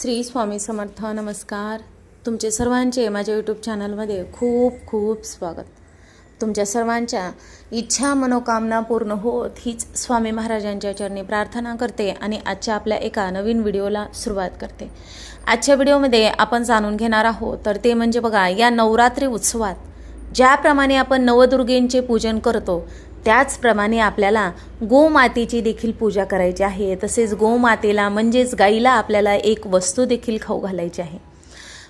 श्री स्वामी समर्थ नमस्कार. तुमचे सर्वांचे माझ्या यूट्यूब चॅनलमध्ये खूप खूप स्वागत. तुमच्या सर्वांच्या इच्छा मनोकामना पूर्ण होत हीच स्वामी महाराजांच्या चरणी प्रार्थना करते आणि आजच्या आपल्या एका नवीन व्हिडिओला सुरुवात करते. आजच्या व्हिडिओमध्ये आपण जाणून घेणार आहोत तर ते म्हणजे बघा या नवरात्री उत्सवात ज्याप्रमाणे आपण नवदुर्गेंचे पूजन करतो त्याचप्रमाणे आपल्याला गोमातेची देखील पूजा करायची आहे. तसेच गोमातेला म्हणजेच गाईला आपल्याला एक वस्तू देखील खाऊ घालायची आहे.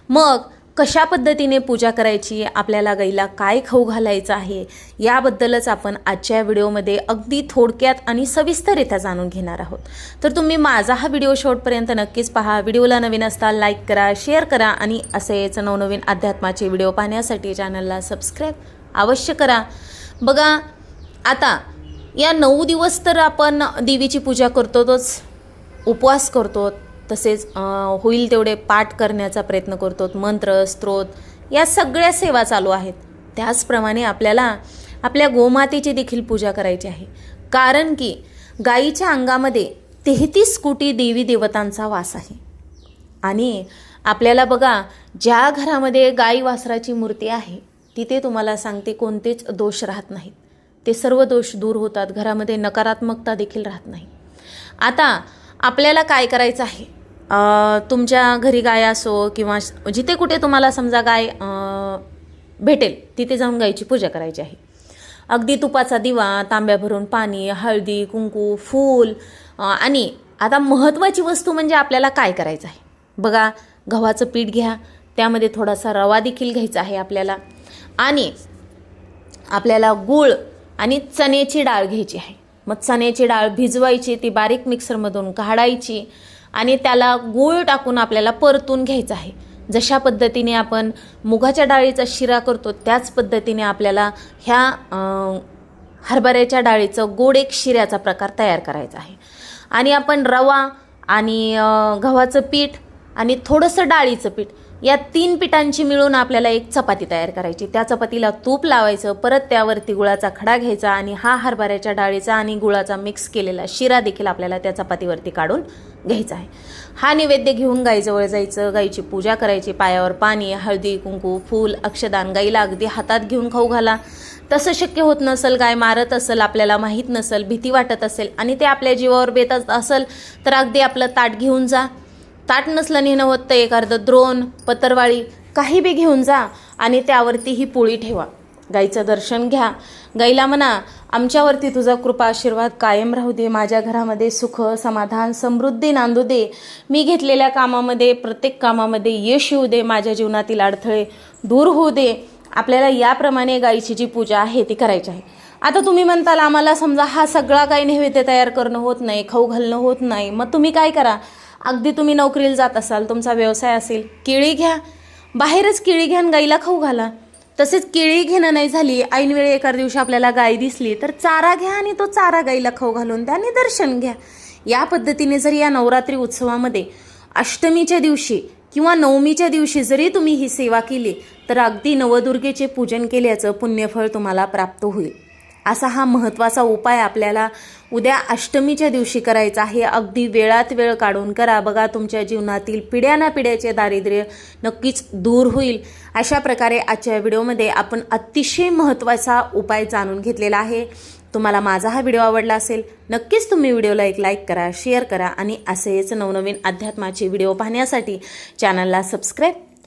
मग कशा पद्धतीने पूजा करायची? आपल्याला गाईला काय खाऊ घालायचं आहे? याबद्दलच आपण आजच्या व्हिडिओमध्ये अगदी थोडक्यात आणि सविस्तररित्या जाणून घेणार आहोत. तर तुम्ही माझा हा व्हिडिओ शेवटपर्यंत नक्कीच पहा. व्हिडिओला नवीन असता लाईक करा शेअर करा आणि असेच नवनवीन अध्यात्माचे व्हिडिओ पाहण्यासाठी चॅनलला सबस्क्राईब अवश्य करा. बघा आता या नऊ दिवस तर आपण देवीची पूजा करतोच उपवास करतो तसेच होईल तेवढे पाठ करण्याचा प्रयत्न करतो मंत्र स्त्रोत या सगळ्या सेवा चालू आहेत. त्याचप्रमाणे आपल्याला आपल्या गोमातेची देखील पूजा करायची आहे. कारण की गाईच्या अंगामध्ये तेहतीस कोटी देवी देवतांचा वास आहे. आणि आपल्याला बघा ज्या घरामध्ये गाई वासराची मूर्ती आहे तिथे तुम्हाला सांगते कोणतेच दोष राहत नाहीत. ते सर्व दोष दूर होतात. घरामध्ये नकारात्मकता देखील राहत नाही. आता आपल्याला काय करायचं आहे? तुमच्या घरी गाय असो किंवा जिथे कुठे तुम्हाला समजा गाय भेटेल तिथे जाऊन गायची पूजा करायची आहे. अगदी तुपाचा दिवा तांब्या भरून पाणी हळदी कुंकू फूल आणि आता महत्त्वाची वस्तू म्हणजे आपल्याला काय करायचं आहे? बघा गव्हाचं पीठ घ्या. त्यामध्ये थोडासा रवा देखील घ्यायचा आहे आपल्याला. आणि आपल्याला गूळ आणि चण्याची डाळ घ्यायची आहे. मग चण्याची डाळ भिजवायची ती बारीक मिक्सरमधून काढायची आणि त्याला गूळ टाकून आपल्याला परतून घ्यायचं आहे. जशा पद्धतीने आपण मुगाच्या डाळीचा शिरा करतो त्याच पद्धतीने आपल्याला ह्या हरभऱ्याच्या डाळीचं गोड एक शिऱ्याचा प्रकार तयार करायचा आहे. आणि आपण रवा आणि गव्हाचं पीठ आणि थोडंसं डाळीचं पीठ या तीन पिठांची मिळून आपल्याला एक चपाती तयार करायची. त्या चपातीला तूप लावायचं परत त्यावरती गुळाचा खडा घ्यायचा आणि हा हरभऱ्याच्या डाळीचा आणि गुळाचा मिक्स केलेला शिरा देखील आपल्याला त्या चपातीवरती काढून घ्यायचा आहे. हा नैवेद्य घेऊन गाईजवळ जायचं गाईची पूजा करायची पायावर पाणी हळदी कुंकू फूल अक्षदान गाईला अगदी हातात घेऊन खाऊ घाला. तसं शक्य होत नसेल गाय मारत असेल आपल्याला माहीत नसेल भीती वाटत असेल आणि ते आपल्या जीवावर बेतत असेल तर अगदी आपलं ताट घेऊन जा. ताट नसलं नेणं तर एक अर्ध द्रोण पतरवाळी काही बी घेऊन जा आणि त्यावरती ही पोळी ठेवा. गाईचं दर्शन घ्या. गाईला म्हणा आमच्यावरती तुझा कृपा आशीर्वाद कायम राहू दे. माझ्या घरामध्ये सुख समाधान समृद्धी नांदू दे. मी घेतलेल्या कामामध्ये प्रत्येक कामामध्ये यश येऊ दे. माझ्या जीवनातील अडथळे दूर होऊ दे. आपल्याला याप्रमाणे गाईची जी पूजा आहे ती करायची आहे. आता तुम्ही म्हणताल आम्हाला समजा हा सगळा काही नैवेद्य तयार करणं होत नाही खाऊ घालणं होत नाही. मग तुम्ही काय करा? अगदी तुम्ही नोकरीला जात असाल तुमचा व्यवसाय असेल केळी घ्या. बाहेरच केळी घ्या आणि गाईला खाऊ घाला. तसेच केळी घेणं नाही झाली ऐनवेळी एका दिवशी आपल्याला गाय दिसली तर चारा घ्या आणि तो चारा गाईला खाऊ घालून द्या आणि दर्शन घ्या. या पद्धतीने जर या नवरात्री उत्सवामध्ये अष्टमीच्या दिवशी किंवा नवमीच्या दिवशी जरी तुम्ही ही सेवा केली तर अगदी नवदुर्गेचे पूजन केल्याचं पुण्यफळ तुम्हाला प्राप्त होईल. असा हा महत्त्वाचा उपाय आपल्याला उद्या अष्टमीच्या दिवशी करायचा आहे. अगदी वेळात वेळ काढून करा. बघा तुमच्या जीवनातील पिढ्याना पिढ्याचे दारिद्र्य नक्कीच दूर होईल. अशा प्रकारे आजच्या व्हिडिओमध्ये आपण अतिशय महत्त्वाचा उपाय जाणून घेतलेला आहे. तुम्हाला माझा हा व्हिडिओ आवडला असेल नक्कीच तुम्ही व्हिडिओला एक लाईक करा शेअर करा आणि असेच नवनवीन अध्यात्माचे व्हिडिओ पाहण्यासाठी चॅनलला सबस्क्राईब